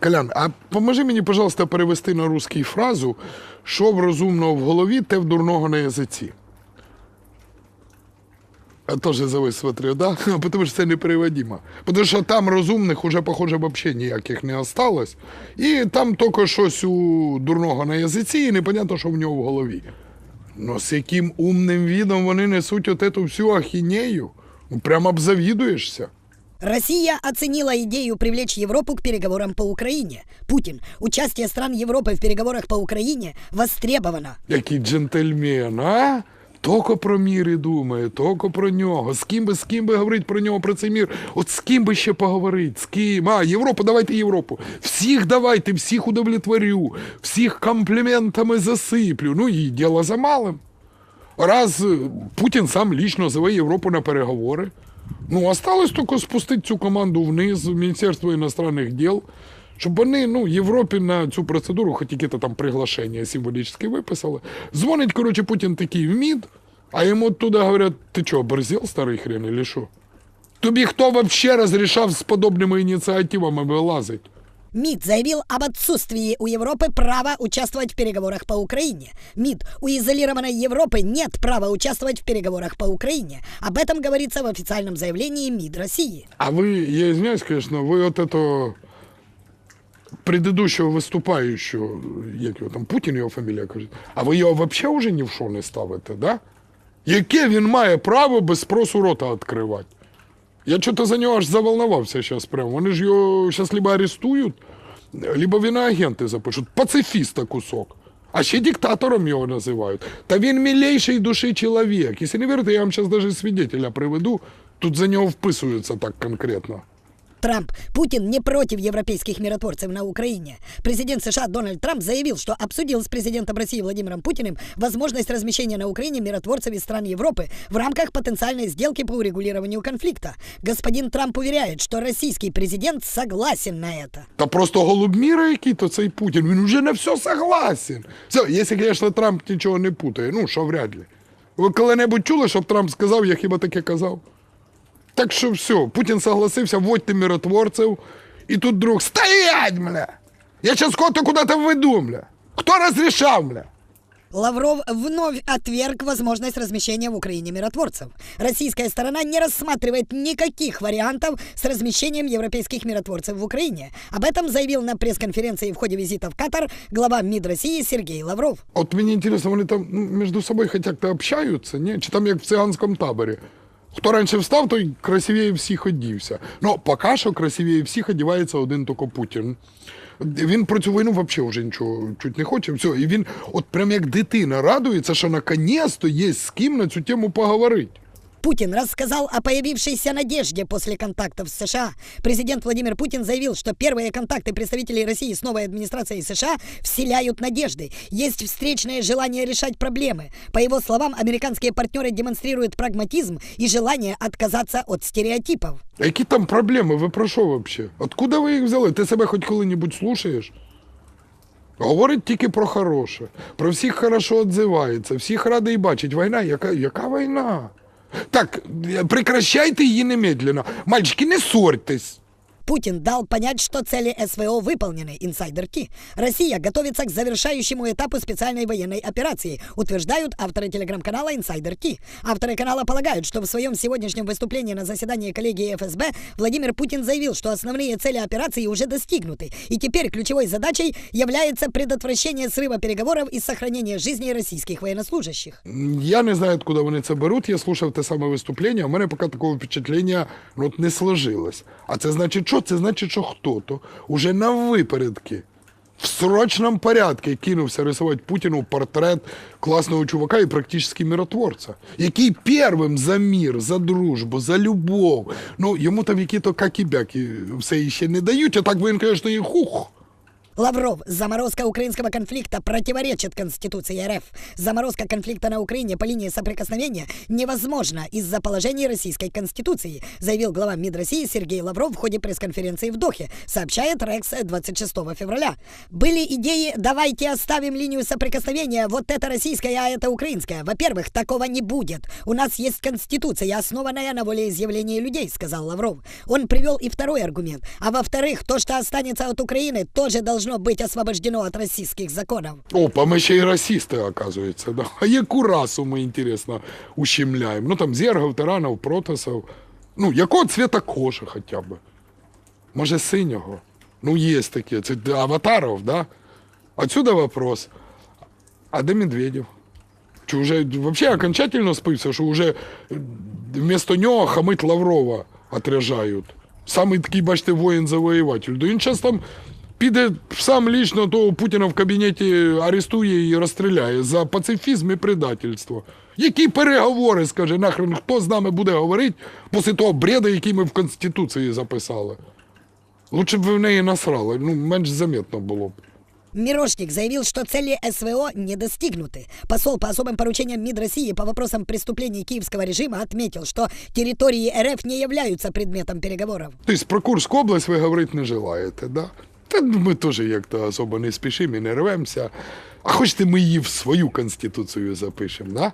Так, Колян, а поможи мені, пожалуйста, перевести на русский фразу, що в розумного в голові, те в дурного на язиці. А теж завис смотрю, да? Потому що це непереводимо. Потому що там розумних уже, похоже, вообще ніяких не осталось. І там тільки щось у дурного на язиці, і непонятно, що в нього в голові. Ну, з яким умним відом вони несуть от всю ахінею. Ну, Прямо обзавідуєшся. Россия оценила идею привлечь Европу к переговорам по Украине. Путин. Участие стран Европы в переговорах по Украине востребовано. Який джентльмен, а? Тільки про мір і думає, тільки про нього. З ким би, з ким би говорить про нього, про цей мір? От з ким би ще поговорити? З ким? А, Європу, давайте Європу. Всіх давайте, всіх удовлетворю, всіх компліментами засиплю. Ну і діло за малим. Раз е, Путін сам лічно зове Європу на переговори. Ну, осталось только спустити цю команду вниз в Міністерство іностранних діл, щоб вони ну, Європі на цю процедуру, хоч якісь там приглашення символічні виписали. Дзвонить, коротше, Путін такий в МІД, а йому туди говорять, ти що, борзіл, старий хрен, или що? Тобі хто вообще розрішав з подобними ініціативами вилазить? МИД заявил об отсутствии у Европы права участвовать в переговорах по Украине. МИД, у изолированной Европы нет права участвовать в переговорах по Украине. Об этом говорится в официальном заявлении МИД России. А вы, я извиняюсь, конечно, вы вот это предыдущего выступающего, як його там, Путін його фамілія каже, а ви його вообще уже ні в що не ставите, да? Яке він має право без спросу рота відкривати? Я что-то за нього аж заволновався сейчас прямо. Вони ж його сейчас либо арестують, либо він агенти запишуть. Пацифіста кусок. А ще диктатором його називають. Та він милейший душі чоловік. Якщо не вірите, я вам зараз навіть свідетеля приведу. Тут за нього вписуються так конкретно. Трамп. Путин не против европейских миротворцев на Украине. Президент США Дональд Трамп заявил, что обсудил с президентом России Владимиром Путиным возможность размещения на Украине миротворцев из стран Европы в рамках потенциальной сделки по урегулированию конфликта. Господин Трамп уверяет, что российский президент согласен на это. Та просто голубміра який то цей Путін, він вже на все согласен. Все, якщо, звісно, Трамп нічого не путає, ну, що вряд ли. Ви коли-небудь чули, щоб Трамп сказав, я хіба таке казав? Так що все, Путін согласився, вводьте миротворців, і тут друг, стоять, бля! Я зараз кого-то куди-то введу, бля! Хто розрішав, бля? Лавров вновь отверг возможность размещения в Украине миротворцев. Российская сторона не рассматривает никаких вариантов с размещением европейских миротворцев в Украине. Об этом заявил на пресс-конференции в ходе визита в Катар глава МИД России Сергей Лавров. От мені інтересно, вони там ну, між собою хоч як-то общаються, ні? Чи там як в циганському таборі? Хто раніше встав, той красивіє всіх одівся. Ну, поки що красивіє всіх одівається один тільки Путін. Він про цю війну взагалі вже нічого чуть не хоче. Все. І він, от прям як дитина, радується, що наконець-то є з ким на цю тему поговорити. Путин рассказал о появившейся надежде после контактов с США. Президент Владимир Путин заявил, что первые контакты представителей России с новой администрацией США вселяют надежды. Есть встречное желание решать проблемы. По его словам, американские партнеры демонстрируют прагматизм и желание отказаться от стереотипов. А які там проблеми? Ви про що взагалі? Откуда ви їх взяли? Ти себе хоч коли-небудь слушаєш? Говорить тільки про хороше. Про всіх хорошо відзивається, всіх радий бачить. Війна, яка, яка війна? Так, прекращайте її немедленно. Мальчики, не ссорьтесь. Путин дал понять, что цели СВО выполнены, инсайдер Ки. Россия готовится к завершающему этапу специальной военной операции, утверждают авторы телеграм-канала Инсайдер Ки. Авторы канала полагают, что в своем сегодняшнем выступлении на заседании коллегии ФСБ Владимир Путин заявил, что основные цели операции уже достигнуты, и теперь ключевой задачей является предотвращение срыва переговоров и сохранение жизней российских военнослужащих. Я не знаю, откуда вони це беруть. Я слушав те саме виступлення. У мене поки такого впечатлення ну, от не сложилось. А це значить, що? Це значить, що хто-то уже на випередки. В срочному порядку кинувся рисувати Путіну портрет класного чувака і практично миротворця, який первим за мір, за дружбу, за любов. Ну, йому там які-то какі-бяки все іще не дають, а так він, звісно, і хух. Лавров, заморозка украинского конфликта противоречит Конституции РФ. Заморозка конфликта на Украине по линии соприкосновения невозможна из-за положений Российской Конституции, заявил глава МИД России Сергей Лавров в ходе пресс-конференции в Дохе, сообщает Рекс 26 февраля. Были идеи «давайте оставим линию соприкосновения, вот это российская, а это украинская». Во-первых, такого не будет. У нас есть Конституция, основанная на волеизъявлении людей, сказал Лавров. Он привел и второй аргумент. А во-вторых, то, что останется от Украины, тоже должно быть освобождено от российских законов. Опа, ми ще й расисти, оказується. Да? А яку расу ми, інтересно, ущемляємо? Ну там зергов, тиранов, протасов. Ну, якого цвета кожи хоча б? Може, синього? Ну, є таке. Це аватаров, да? Отсюда вопрос. А де Медведєв? Чи вже вообще окончательно спився, що вже вместо нього хамить Лаврова отряжають. Самий такий, бачите, воїн-завоюватель. Да він зараз там піде сам лічно того Путіна в кабінеті арестує і розстріляє за пацифізм і предательство. Які переговори, скаже, нахрен, хто з нами буде говорити після того бреда, який ми в Конституції записали? Лучше б ви в неї насрали, ну, менш заметно було б. Мирошник заявил, что цели СВО не достигнуты. Посол по особым поручениям МИД России по вопросам преступлений киевского режима отметил, что территории РФ не являются предметом переговоров. Тобто про Курську область ви говорити не желаєте, да? Та ми теж як-то особо не спішимо і не рвемося. А хочете, ми її в свою конституцію запишемо, да?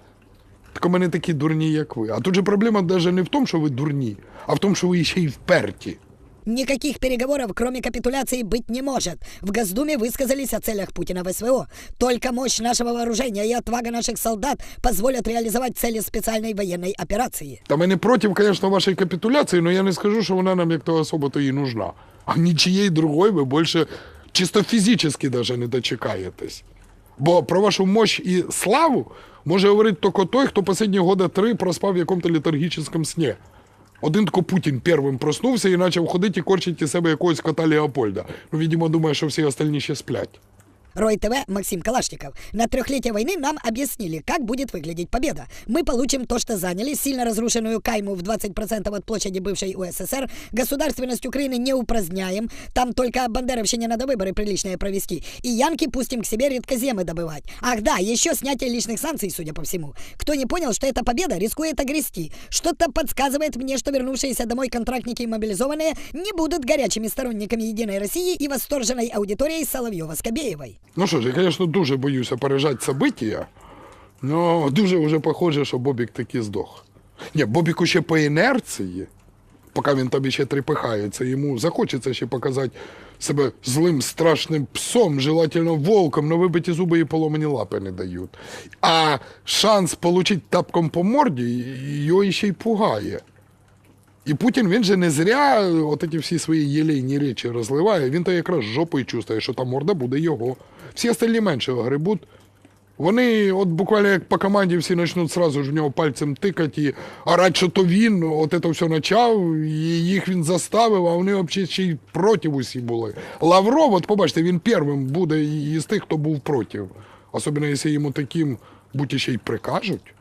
Так у мене такі дурні, як ви. А тут же проблема навіть не в тому, що ви дурні, а в тому, що ви ще й вперті. Никаких переговоров, кроме капитуляции, быть не может. В Госдуме высказались о целях Путина в СВО. Только мощь нашего вооружения и отвага наших солдат позволят реализовать цели специальной военной операции. Та ми не проти, звісно, вашої капітуляції, але я не скажу, що вона нам як то особо-то і нужна. А нічиєї другої ви більше чисто фізично навіть не дочекаєтесь. Бо про вашу мощь і славу може говорити тільки той, хто останні года три проспав в якомусь літургічному сні. Один тако Путін первим проснувся і почав ходити і корчити себе якогось кота Леопольда. Ну, Відомо, думає, що всі остальні ще сплять. Рой ТВ Максим Калашников. На трехлетие войны нам объяснили, как будет выглядеть победа. Мы получим то, что заняли, сильно разрушенную Кайму в 20% от площади бывшей УССР, государственность Украины не упраздняем, там только бандеровщине надо выборы приличные провести, и янки пустим к себе редкоземы добывать. Ах да, еще снятие личных санкций, судя по всему. Кто не понял, что эта победа рискует огрести? Что-то подсказывает мне, что вернувшиеся домой контрактники и мобилизованные не будут горячими сторонниками Единой России и восторженной аудиторией Соловьева-Скобеевой. Ну що ж, я, звісно, дуже боюся пережати события, але дуже вже похоже, що Бобік таки здох. Ні, Бобіку ще по інерції, поки він тобі ще трепихається, йому захочеться ще показати себе злим страшним псом, желательно волком, но вибиті зуби і поломані лапи не дають. А шанс отримати тапком по морді його ще й пугає. І Путін він же не зря от ці всі свої єлейні речі розливає. Він то якраз жопою чувствує, що та морда буде його. Всі остальні менше грибуть. Вони, от буквально як по команді, всі почнуть сразу ж в нього пальцем тикати орати, що то він от це все почав, і їх він заставив, а вони взагалі ще й проти усі були. Лавров, от побачите, він першим буде із тих, хто був проти. Особливо, якщо йому таким будь ще й прикажуть.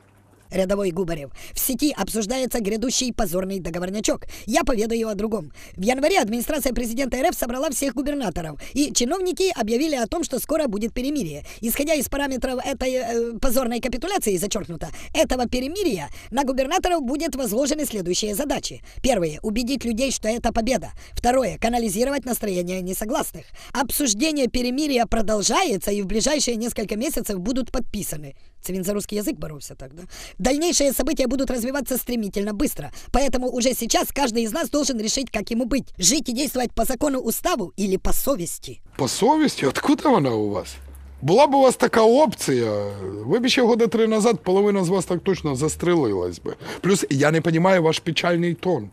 Рядовой Губарев. В сети обсуждается грядущий позорный договорнячок. Я поведаю о другом. В январе администрация президента РФ собрала всех губернаторов, и чиновники объявили о том, что скоро будет перемирие. Исходя из параметров этой э, позорной капитуляции, зачеркнуто, этого перемирия, на губернаторов будет возложены следующие задачи. Первое – убедить людей, что это победа. Второе – канализировать настроение несогласных. Обсуждение перемирия продолжается, и в ближайшие несколько месяцев будут подписаны. Цивин за русский язык боролся тогда. Дальнейшие события будут развиваться стремительно быстро. Поэтому уже сейчас каждый из нас должен решить, как ему быть. Жить и действовать по закону, уставу или по совести. По совісті? Откуда вона у вас? Була б у вас така опція, ви б ще года три назад половина з вас так точно застрелилась би. Плюс я не розумію ваш печальний тон.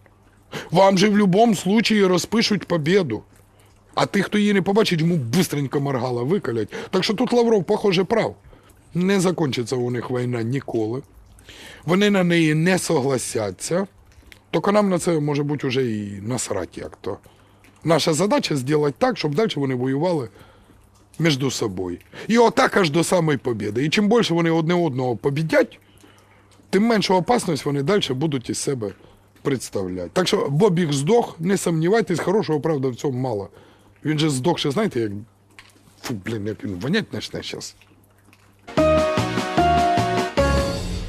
Вам же в будь-якому випадку розпишуть победу. А тих, хто її не побачить, йому бистренько моргала викалять. Так що тут Лавров, похоже, прав. Не закінчиться у них війна ніколи. Вони на неї не согласяться. Тільки нам на це може бути вже і насрать як-то. Наша задача зробити так, щоб далі вони воювали між собою. І отак аж до самої побіди. І чим більше вони одне одного побідять, тим меншу опасність вони далі будуть із себе представляти. Так що Бобік здох, не сумнівайтесь, хорошого правда в цьому мало. Він же здох ще, знаєте, як Фу, блін, як він вонять почне зараз.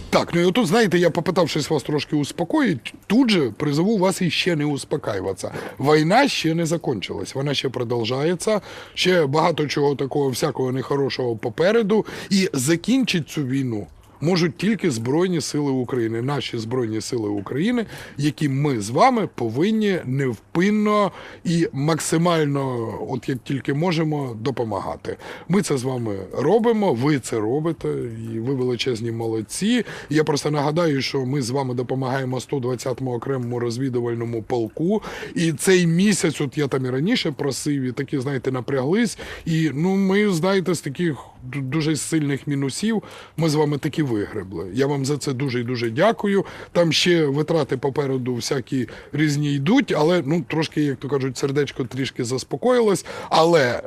Так, ну і отут, знаєте, я попитавшись вас трошки успокоїть, тут же призову вас іще не успокаюватися. Війна ще не закончилась, вона ще продовжається, ще багато чого такого всякого нехорошого попереду. І закінчить цю війну можуть тільки Збройні Сили України, наші Збройні Сили України, які ми з вами повинні невпинно і максимально, от як тільки можемо, допомагати. Ми це з вами робимо, ви це робите, і ви величезні молодці. Я просто нагадаю, що ми з вами допомагаємо 120-му окремому розвідувальному полку. І цей місяць, от я там і раніше просив, і такі, знаєте, напряглись. І ну, ми, знаєте, з таких дуже сильних мінусів ми з вами таки вигребли. Я вам за це дуже і дуже дякую. Там ще витрати попереду всякі різні йдуть, але ну трошки, як то кажуть, сердечко трішки заспокоїлось. Але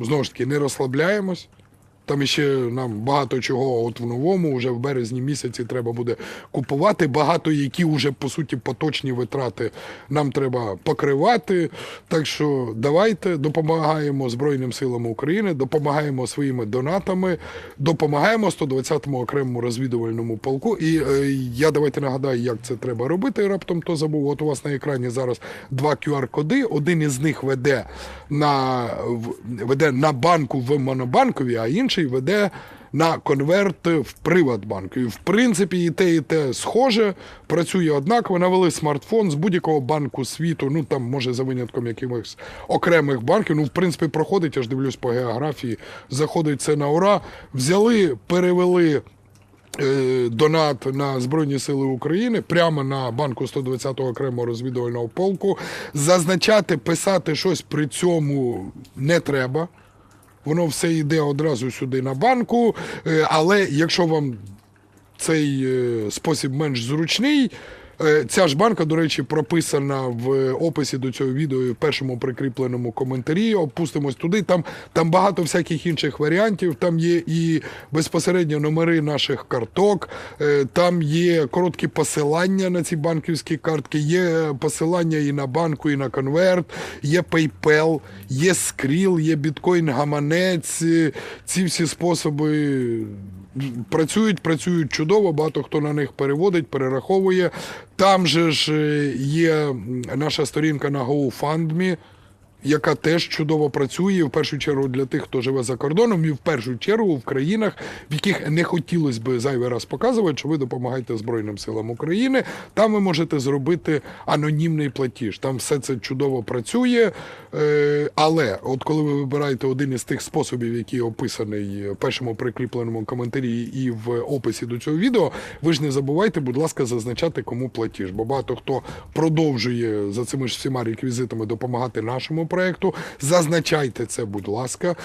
знову ж таки не розслабляємось. Там ще нам багато чого от в новому, вже в березні місяці треба буде купувати. Багато які вже по суті поточні витрати нам треба покривати. Так що давайте допомагаємо Збройним силам України, допомагаємо своїми донатами, допомагаємо 120-му окремому розвідувальному полку. І е, я давайте нагадаю, як це треба робити. Раптом то забув. От у вас на екрані зараз два QR-коди. Один із них веде на веде на банку в Монобанкові, а інший веде на конверт в Приватбанку. І в принципі і те, і те схоже, працює однаково. Навели смартфон з будь-якого банку світу. Ну там може за винятком якихось окремих банків. Ну, в принципі, проходить, я ж дивлюсь по географії, заходить це на ура. Взяли, перевели е, донат на Збройні Сили України прямо на банку 120-го окремого розвідувального полку. Зазначати, писати щось при цьому не треба. Воно все йде одразу сюди на банку. Е, Але якщо вам цей е, спосіб менш зручний. Е, Ця ж банка, до речі, прописана в описі до цього відео в першому прикріпленому коментарі. Опустимось туди. Там, там багато всяких інших варіантів. Там є і безпосередньо номери наших карток, е, там є короткі посилання на ці банківські картки, є посилання і на банку, і на конверт, є PayPal, є Skrill, є біткоін-гаманець. Е, Ці всі способи працюють, працюють чудово, багато хто на них переводить, перераховує. Там же ж е, є наша сторінка на GoFundMe, яка теж чудово працює, в першу чергу для тих, хто живе за кордоном, і в першу чергу в країнах, в яких не хотілося би зайвий раз показувати, що ви допомагаєте Збройним силам України. Там ви можете зробити анонімний платіж. Там все це чудово працює. Е, Але от коли ви вибираєте один із тих способів, який описаний в першому прикріпленому коментарі і в описі до цього відео, ви ж не забувайте, будь ласка, зазначати кому платіж. Бо багато хто продовжує за цими ж всіма реквізитами допомагати нашому проекту. Зазначайте це, будь ласка.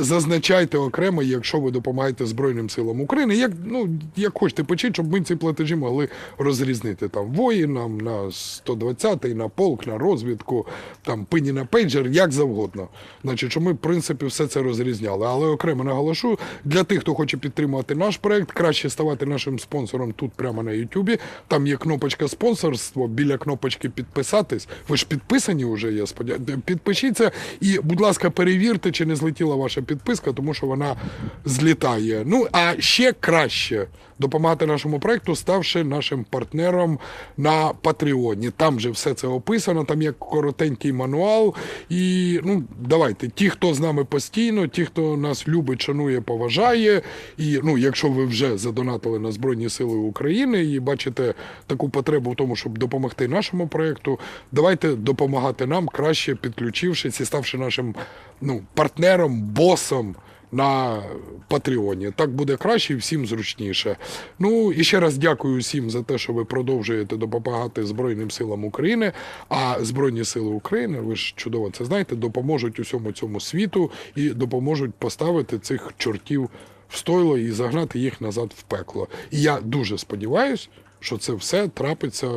Зазначайте окремо, якщо ви допомагаєте Збройним силам України. Як ну як хочете пишіть, щоб ми ці платежі могли розрізнити там воїнам на 120-й, на полк, на розвідку, там пині на пейджер, як завгодно. Значить, що ми, в принципі, все це розрізняли. Але окремо наголошу, для тих, хто хоче підтримувати наш проект, краще ставати нашим спонсором тут прямо на Ютубі. Там є кнопочка спонсорство, біля кнопочки підписатись. Ви ж підписані вже, я сподіваюся. Підпишіться і, будь ласка, перевірте, чи не злетіла ваша підписка, тому що вона злітає. Ну а ще краще допомагати нашому проекту, ставши нашим партнером на Патреоні. Там же все це описано, там є коротенький мануал. І ну давайте, ті, хто з нами постійно, ті, хто нас любить, шанує, поважає. І ну, якщо ви вже задонатили на Збройні Сили України і бачите таку потребу в тому, щоб допомогти нашому проекту, давайте допомагати нам краще підключившись і ставши нашим ну, партнером, босом на Патреоні. Так буде краще і всім зручніше. Ну і ще раз дякую всім за те, що ви продовжуєте допомагати Збройним силам України. А Збройні сили України, ви ж чудово це знаєте, допоможуть усьому цьому світу і допоможуть поставити цих чортів в стойло і загнати їх назад в пекло. І я дуже сподіваюся, що це все трапиться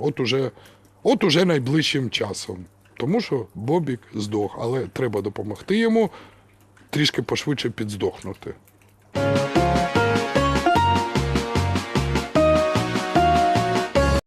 от уже, от уже найближчим часом. Тому що Бобік здох, але треба допомогти йому трішки пошвидше підздохнути.